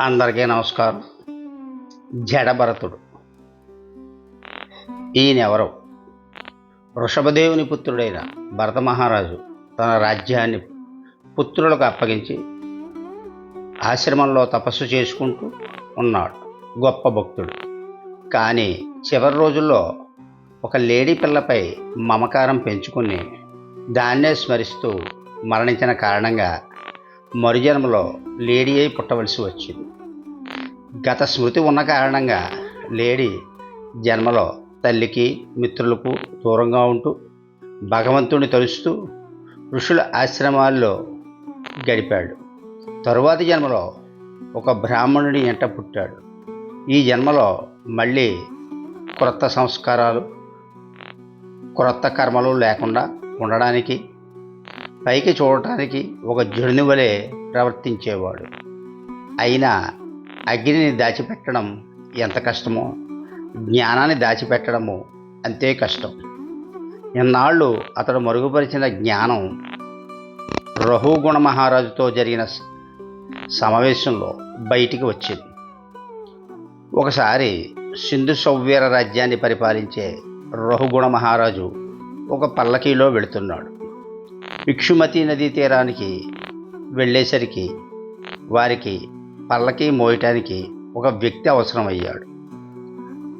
అందరికీ నమస్కారం. జడభరతుడు ఈయనెవరు? వృషభదేవుని పుత్రుడైన భరత మహారాజు తన రాజ్యాన్ని పుత్రులకు అప్పగించి ఆశ్రమంలో తపస్సు చేసుకుంటూ ఉన్నాడు. గొప్ప భక్తుడు. కానీ చివరి రోజుల్లో ఒక లేడీ పిల్లపై మమకారం పెంచుకుని దాన్నే స్మరిస్తూ మరణించిన కారణంగా మరుజన్మలో లేడీ అయి పుట్టవలసి వచ్చింది. గత స్మృతి ఉన్న కారణంగా లేడీ జన్మలో తల్లికి మిత్రులకు దూరంగా ఉంటూ భగవంతుని తలుస్తూ ఋషుల ఆశ్రమాల్లో గడిపాడు. తరువాతి జన్మలో ఒక బ్రాహ్మణుడి ఎంట పుట్టాడు. ఈ జన్మలో మళ్ళీ క్రొత్త సంస్కారాలు క్రొత్త కర్మలు లేకుండా ఉండడానికి పైకి చూడటానికి ఒక జుడిని వలె ప్రవర్తించేవాడు. అయినా అగ్నిని దాచిపెట్టడం ఎంత కష్టమో జ్ఞానాన్ని దాచిపెట్టడము అంతే కష్టం. ఇన్నాళ్ళు అతడు మరుగుపరిచిన జ్ఞానం రఘుగుణ మహారాజుతో జరిగిన సమావేశంలో బయటికి వచ్చింది. ఒకసారి సింధు సౌవ్యర రాజ్యాన్ని పరిపాలించే రఘుగుణ మహారాజు ఒక పల్లకీలో వెళుతున్నాడు. ఇక్షుమతి నదీ తీరానికి వెళ్ళేసరికి వారికి పల్లకి మోయటానికి ఒక వ్యక్తి అవసరమయ్యాడు.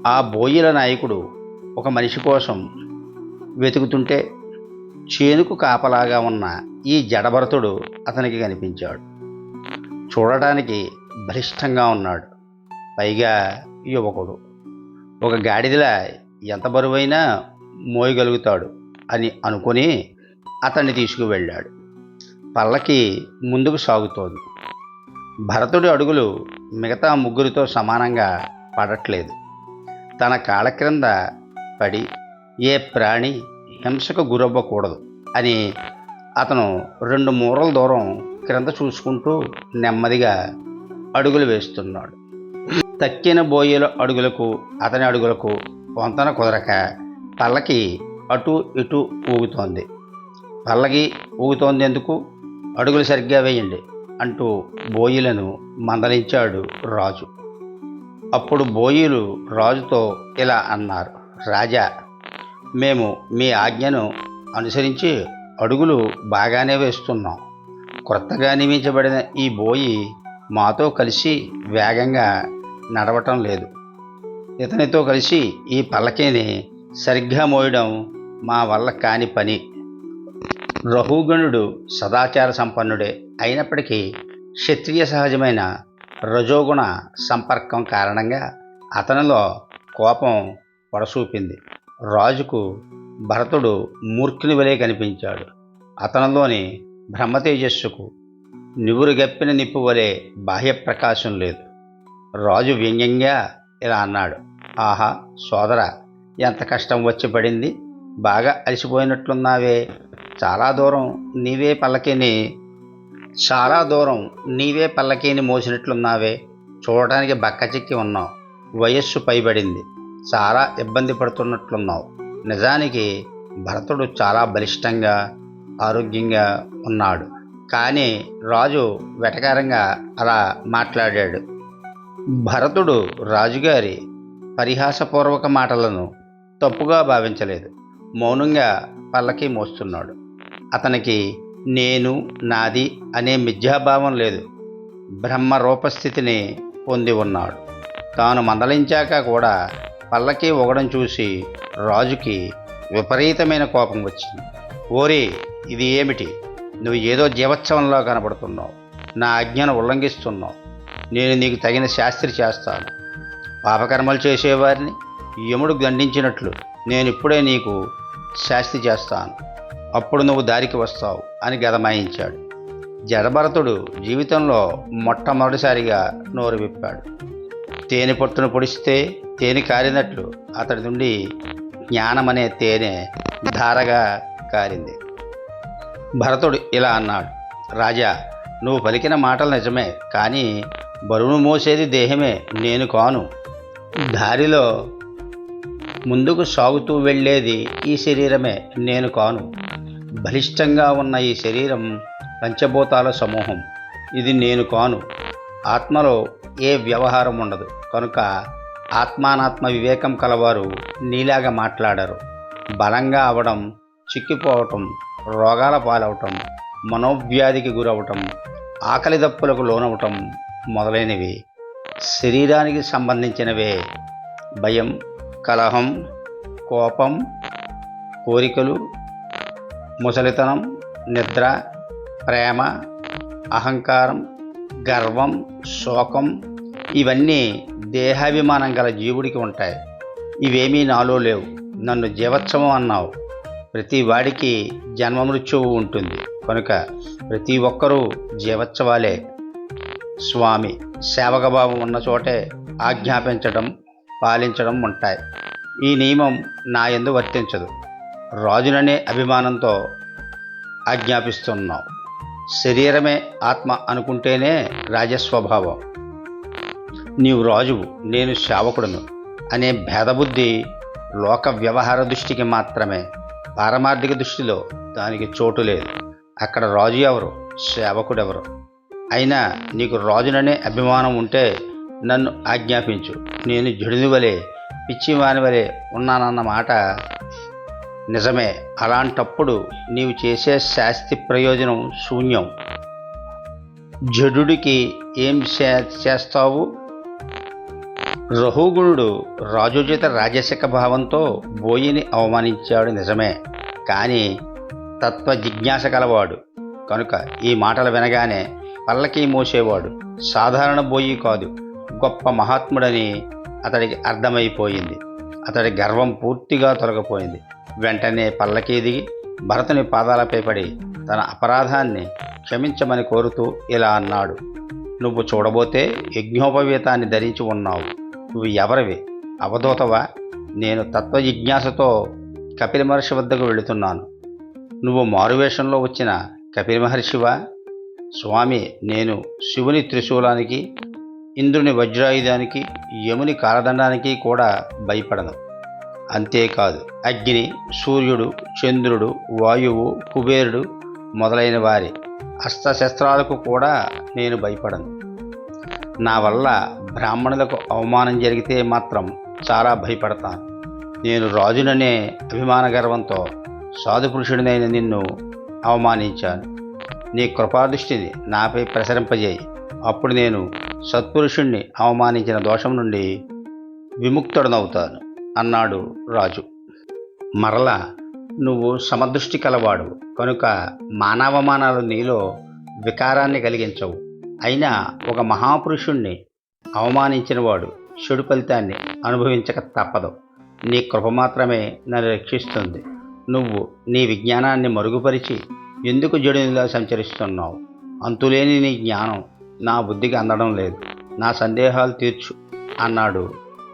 ఆ బోయిల నాయకుడు ఒక మనిషి కోసం వెతుకుతుంటే చేనుకు కాపలాగా ఉన్న ఈ జడభరతుడు అతనికి కనిపించాడు. చూడటానికి బలిష్టంగా ఉన్నాడు. పైగా యువకుడు. ఒక గాడిదలా ఎంత బరువైనా మోయగలుగుతాడు అని అనుకుని అతన్ని తీసుకువెళ్ళాడు. పల్లకి ముందుకు సాగుతోంది. భరతుడి అడుగులు మిగతా ముగ్గురితో సమానంగా పడట్లేదు. తన కాళ్ళ క్రింద పడి ఏ ప్రాణి హింసకు గురవ్వకూడదు అని అతను రెండు మూరల దూరం క్రింద చూసుకుంటూ నెమ్మదిగా అడుగులు వేస్తున్నాడు. తక్కిన బోయల అడుగులకు అతని అడుగులకు వంతన కుదరక పల్లకి అటు ఇటు ఊగుతోంది. పల్లకి ఊగుతోంది ఎందుకు? అడుగులు సరిగ్గా వేయండి. అంటూ బోయిలను మందలించాడు రాజు. అప్పుడు బోయిలు రాజుతో ఇలా అన్నారు రాజా మేము మీ ఆజ్ఞను అనుసరించి అడుగులు బాగానే వేస్తున్నాం. కొత్తగా నియమించబడిన ఈ బోయి మాతో కలిసి వేగంగా నడవటం లేదు. ఇతనితో కలిసి ఈ పల్లకీని సరిగ్గా మోయడం మా వల్ల కాని పని. రఘుగణుడు సదాచార సంపన్నుడే అయినప్పటికీ క్షత్రియ సహజమైన రజోగుణ సంపర్కం కారణంగా అతనిలో కోపం పొడసూపింది రాజుకు భరతుడు మూర్ఖుని వలె కనిపించాడు. అతనిలోని బ్రహ్మతేజస్సుకు నివురుగప్పిన నిప్పు వలె బాహ్య ప్రకాశం లేదు. రాజు వ్యంగ్యంగా ఇలా అన్నాడు. ఆహా సోదర ఎంత కష్టం వచ్చి పడింది? బాగా అలసిపోయినట్లున్నావే. చాలా దూరం నీవే పల్లకిని చాలా దూరం నీవే పల్లకీని మోసినట్లున్నావే. చూడటానికి బక్కచిక్కి ఉన్నావు. వయస్సు పైబడింది. చాలా ఇబ్బంది పడుతున్నట్లున్నావు. నిజానికి భరతుడు చాలా బలిష్టంగా ఆరోగ్యంగా ఉన్నాడు. కానీ రాజు వెటకారంగా అలా మాట్లాడాడు. భరతుడు రాజుగారి పరిహాసపూర్వక మాటలను తప్పుగా భావించలేదు. మౌనంగా పల్లకి మోస్తున్నాడు. అతనికి నేను నాది అనే మిథ్యాభావం లేదు. బ్రహ్మ రూపస్థితిని పొంది ఉన్నాడు. తాను మందలించాక కూడా పల్లకి ఒగడం చూసి రాజుకి విపరీతమైన కోపం వచ్చింది. ఓరి ఇది ఏమిటి? నువ్వు ఏదో జీవోత్సవంలో కనబడుతున్నావు. నా ఆజ్ఞను ఉల్లంఘిస్తున్నావు. నేను నీకు తగిన శాస్త్రి చేస్తాను. పాపకర్మలు చేసేవారిని యముడు దండించినట్లు నేను ఇప్పుడే నీకు శాస్తి చేస్తాను. అప్పుడు నువ్వు దారికి వస్తావు అని గదమాయించాడు. జడభరతుడు జీవితంలో మొట్టమొదటిసారిగా నోరు విప్పాడు. తేనె పొట్టును పొడిస్తే తేనె కారినట్లు అతడి నుండి జ్ఞానమనే తేనె ధారగా కారింది. భరతుడు ఇలా అన్నాడు రాజా నువ్వు పలికిన మాటలు నిజమే కానీ బరువును మోసేది దేహమే నేను కాను. దారిలో ముందుకు సాగుతూ వెళ్ళేది ఈ శరీరమే నేను కాను. బలిష్టంగా ఉన్న ఈ శరీరం పంచభూతాల సమూహం. ఇది నేను కాను. ఆత్మలో ఏ వ్యవహారం ఉండదు. కనుక ఆత్మానాత్మ వివేకం కలవారు నీలాగా మాట్లాడరు. బలంగా అవడం చిక్కిపోవటం రోగాల పాలవటం మనోవ్యాధికి గురవటం ఆకలి దప్పులకు లోనవటం మొదలైనవి శరీరానికి సంబంధించినవే. భయం కలహం కోపం కోరికలు ముసలితనం నిద్ర ప్రేమ అహంకారం గర్వం శోకం ఇవన్నీ దేహాభిమానం గల జీవుడికి ఉంటాయి. ఇవేమీ నాలో లేవు. నన్ను జీవోత్సవం అన్నావు. ప్రతి వాడికి జన్మ మృత్యువు ఉంటుంది. కనుక ప్రతి ఒక్కరూ జీవోత్సవాలే. స్వామి సేవకభావం ఉన్న చోటే ఆజ్ఞాపించడం పాలించడం ఉంటాయి. ఈ నియమం నా ఎందు వర్తించదు. రాజుననే అభిమానంతో ఆజ్ఞాపిస్తున్నావు. శరీరమే ఆత్మ అనుకుంటేనే రాజస్వభావం. నీవు రాజువు నేను శావకుడును అనే భేదబుద్ధి లోక వ్యవహార దృష్టికి మాత్రమే. పారమార్థిక దృష్టిలో దానికి చోటు లేదు. అక్కడ రాజు ఎవరు? సేవకుడెవరు అయినా నీకు రాజుననే అభిమానం ఉంటే నన్ను ఆజ్ఞాపించు. నేను జడుని వలె పిచ్చివాని వలె ఉన్నానన్న మాట నిజమే అలాంటప్పుడు నీవు చేసే శాస్తి ప్రయోజనం శూన్యం. జడుడికి ఏం చే- చేస్తావు? రహుగుణుడు రాజోచిత రాజసిక భావంతో బోయిని అవమానించాడు నిజమే కానీ తత్వ జిజ్ఞాస కలవాడు. కనుక ఈ మాటలు వినగానే పల్లకి మోసేవాడు. సాధారణ బోయి కాదు గొప్ప మహాత్ముడని అతడికి అర్థమైపోయింది. అతడి గర్వం పూర్తిగా తొలగిపోయింది. వెంటనే పల్లకీ దిగి భరతుని పాదాలపై పడి తన అపరాధాన్ని క్షమించమని కోరుతూ ఇలా అన్నాడు. నువ్వు చూడబోతే యజ్ఞోపవీతాన్ని ధరించి ఉన్నావు. నువ్వు ఎవరివి? అవధూతవా? నేను తత్వ జిజ్ఞాసతో కపిల మహర్షి వద్దకు వెళుతున్నాను. నువ్వు మారువేషంలో వచ్చిన కపిల మహర్షివా? స్వామి నేను శివుని త్రిశూలానికి ఇంద్రుని వజ్రాయుధానికి యముని కాలదండానికి కూడా భయపడను. అంతేకాదు అగ్ని సూర్యుడు చంద్రుడు వాయువు కుబేరుడు మొదలైన వారి అస్త్రశస్త్రాలకు కూడా నేను భయపడను. నా వల్ల బ్రాహ్మణులకు అవమానం జరిగితే మాత్రం చాలా భయపడతాను. నేను రాజుననే అభిమాన గర్వంతో సాధుపురుషుడినైన నిన్ను అవమానించాను. నీ కృపాదృష్టిని నాపై ప్రసరింపజేయి. అప్పుడు నేను సత్పురుషుణ్ణి అవమానించిన దోషం నుండి విముక్తుడనవుతాను అన్నాడు రాజు. మరల నువ్వు సమదృష్టి కలవాడు కనుక మానవమానాలు నీలో వికారాన్ని కలిగించవు. అయినా ఒక మహాపురుషుణ్ణి అవమానించినవాడు చెడు ఫలితాన్ని అనుభవించక తప్పదు. నీ కృప మాత్రమే నన్ను రక్షిస్తుంది. నువ్వు నీ విజ్ఞానాన్ని మరుగుపరిచి ఎందుకు జడునిలా సంచరిస్తున్నావు? అంతులేని నీ జ్ఞానం నా బుద్ధికి అందడం లేదు. నా సందేహాలు తీర్చు అన్నాడు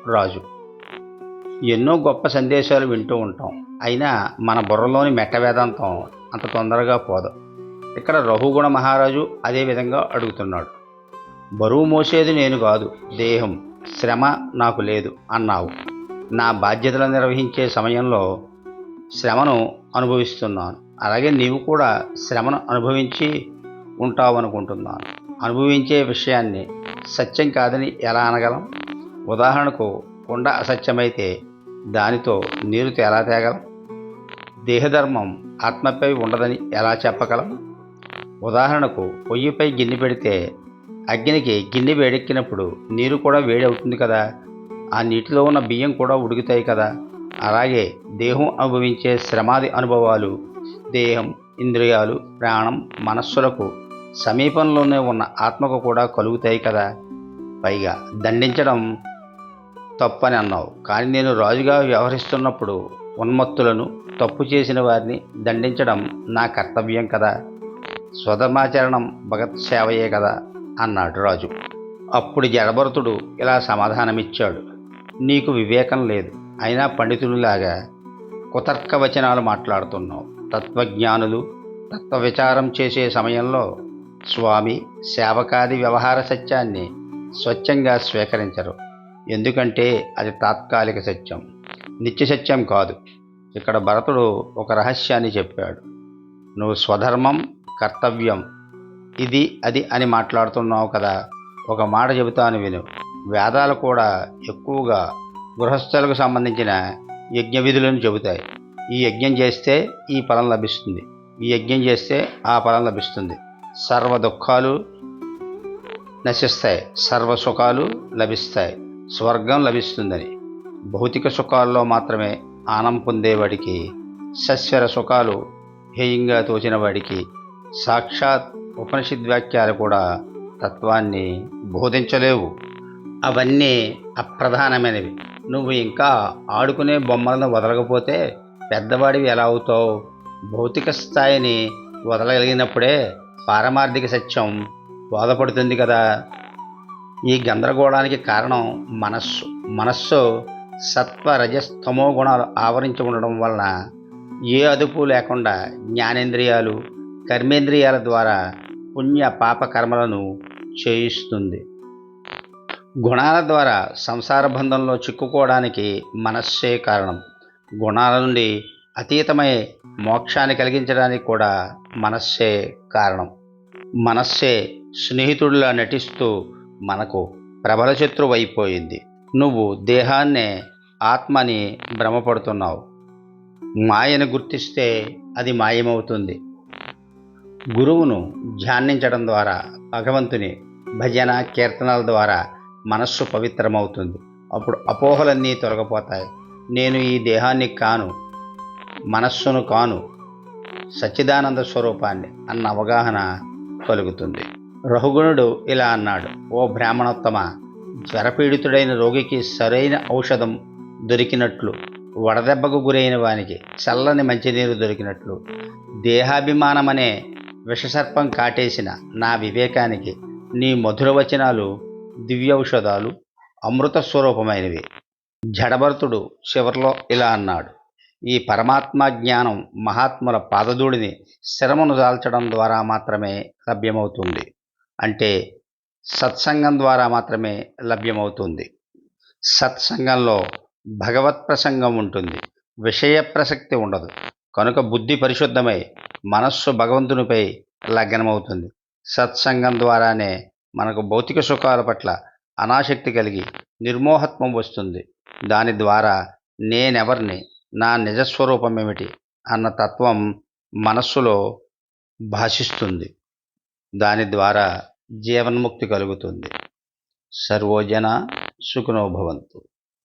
రాజు. ఎన్నో గొప్ప సందేశాలు వింటూ ఉంటాం. అయినా మన బుర్రలోని మెట్ట వేదాంతం అంత తొందరగా పోదు. ఇక్కడ రఘుగుణ మహారాజు అదే విధంగా అడుగుతున్నాడు. బరువు మోసేది నేను కాదు దేహం శ్రమ నాకు లేదు అన్నావు. నా బాధ్యతలు నిర్వహించే సమయంలో శ్రమను అనుభవిస్తున్నాను. అలాగే నీవు కూడా శ్రమను అనుభవించి ఉంటావనుకుంటున్నాను. అనుభవించే విషయాన్ని సత్యం కాదని ఎలా అనగలం? ఉదాహరణకు కుండ అసత్యమైతే దానితో నీరు ఎలా తేగలం? దేహధర్మం ఆత్మపై ఉండదని ఎలా చెప్పగలం? ఉదాహరణకు పొయ్యిపై గిన్నె పెడితే అగ్నికి గిన్నె వేడెక్కినప్పుడు నీరు కూడా వేడి అవుతుంది కదా? ఆ నీటిలో ఉన్న బియ్యం కూడా ఉడుకుతాయి కదా? అలాగే దేహం అనుభవించే శ్రమాది అనుభవాలు దేహం ఇంద్రియాలు ప్రాణం మనస్సులకు సమీపంలోనే ఉన్న ఆత్మకు కూడా కలుగుతాయి కదా? పైగా దండించడం తప్పని అన్నావు. కానీ నేను రాజుగా వ్యవహరిస్తున్నప్పుడు ఉన్మత్తులను తప్పు చేసిన వారిని దండించడం నా కర్తవ్యం కదా. స్వధర్మాచరణం భగత్ సేవయే కదా అన్నాడు రాజు. అప్పుడు జడభరతుడు ఇలా సమాధానమిచ్చాడు. నీకు వివేకం లేదు. అయినా పండితునిలాగా కుతర్క వచనాలు మాట్లాడుతున్నావు. తత్వజ్ఞానులు తత్వ విచారం చేసే సమయంలో స్వామి సేవకాది వ్యవహార సత్యాన్ని స్వచ్ఛంగా స్వీకరించరు. ఎందుకంటే అది తాత్కాలిక సత్యం. నిత్య సత్యం కాదు. ఇక్కడ భరతుడు ఒక రహస్యాన్ని చెప్పాడు. నువ్వు స్వధర్మం కర్తవ్యం ఇది అది అని మాట్లాడుతున్నావు కదా ఒక మాట చెబుతాను విను. వేదాలు కూడా ఎక్కువగా గృహస్థులకు సంబంధించిన యజ్ఞ విధులను చెబుతాయి. ఈ యజ్ఞం చేస్తే ఈ ఫలం లభిస్తుంది. ఈ యజ్ఞం చేస్తే ఆ ఫలం లభిస్తుంది. సర్వ దుఃఖాలు నశిస్తాయి సర్వ సుఖాలు లభిస్తాయి స్వర్గం లభిస్తుందని. భౌతిక సుఖాల్లో మాత్రమే ఆనం పొందేవాడికి సస్వర సుఖాలు హేయంగా తోచిన వాడికి సాక్షాత్ ఉపనిషద్ వాక్యాలు కూడా తత్వాన్ని బోధించలేవు. అవన్నీ అప్రధానమైనవి. నువ్వు ఇంకా ఆడుకునే బొమ్మలను వదలకపోతే పెద్దవాడివి ఎలా అవుతావు? భౌతిక స్థాయిని వదలగలిగినప్పుడే పారమార్థిక సత్యం బోధపడుతుంది కదా. ఈ గందరగోళానికి కారణం మనస్సు. మనస్సు సత్వ రజస్తమో గుణాలు ఆవరించి ఉండడం వలన ఏ అదుపు లేకుండా జ్ఞానేంద్రియాలు కర్మేంద్రియాల ద్వారా పుణ్య పాప కర్మలను చేయిస్తుంది. గుణాల ద్వారా సంసార బంధంలో చిక్కుకోవడానికి మనస్సే కారణం. గుణాల నుండి అతీతమై మోక్షాన్ని కలిగించడానికి కూడా మనస్సే కారణం. మనస్సే స్నేహితుడిలా నటిస్తూ మనకు ప్రబల శత్రువు అయిపోయింది నువ్వు దేహాన్నే ఆత్మని భ్రమపడుతున్నావు. మాయను గుర్తిస్తే అది మాయమవుతుంది. గురువును ధ్యానించడం ద్వారా భగవంతుని భజన కీర్తనల ద్వారా మనస్సు పవిత్రమవుతుంది. అప్పుడు అపోహలన్నీ తొలగిపోతాయి. నేను ఈ దేహాన్ని కాను మనస్సును కాను సచ్చిదానంద స్వరూపాన్ని అన్న అవగాహన కలుగుతుంది. రఘుగుణుడు ఇలా అన్నాడు ఓ బ్రాహ్మణోత్తమ జ్వరపీడితుడైన రోగికి సరైన ఔషధం దొరికినట్లు వడదెబ్బకు గురైన వానికి చల్లని మంచినీరు దొరికినట్లు దేహాభిమానమనే విషసర్పం కాటేసిన నా వివేకానికి నీ మధుర వచనాలు దివ్యౌషధాలు అమృత స్వరూపమైనవి. జడభరతుడు చివరిలో ఇలా అన్నాడు ఈ పరమాత్మ జ్ఞానం మహాత్ముల పాదధూడిని శ్రమను దాల్చడం ద్వారా మాత్రమే లభ్యమవుతుంది. అంటే సత్సంగం ద్వారా మాత్రమే లభ్యమవుతుంది. సత్సంగంలో భగవత్ ప్రసంగం ఉంటుంది. విషయ ప్రసక్తి ఉండదు. కనుక బుద్ధి పరిశుద్ధమై మనస్సు భగవంతునిపై లగ్నమవుతుంది సత్సంగం ద్వారానే మనకు భౌతిక సుఖాల పట్ల అనాసక్తి కలిగి నిర్మోహత్వం వస్తుంది. దాని ద్వారా నేనెవరిని నా నిజస్వరూపం ఏమిటి అన్న తత్వం మనస్సులో భాషిస్తుంది. దాని ద్వారా జీవన్ముక్తి కలుగుతుంది. సర్వోజన సుఖనోభవంతు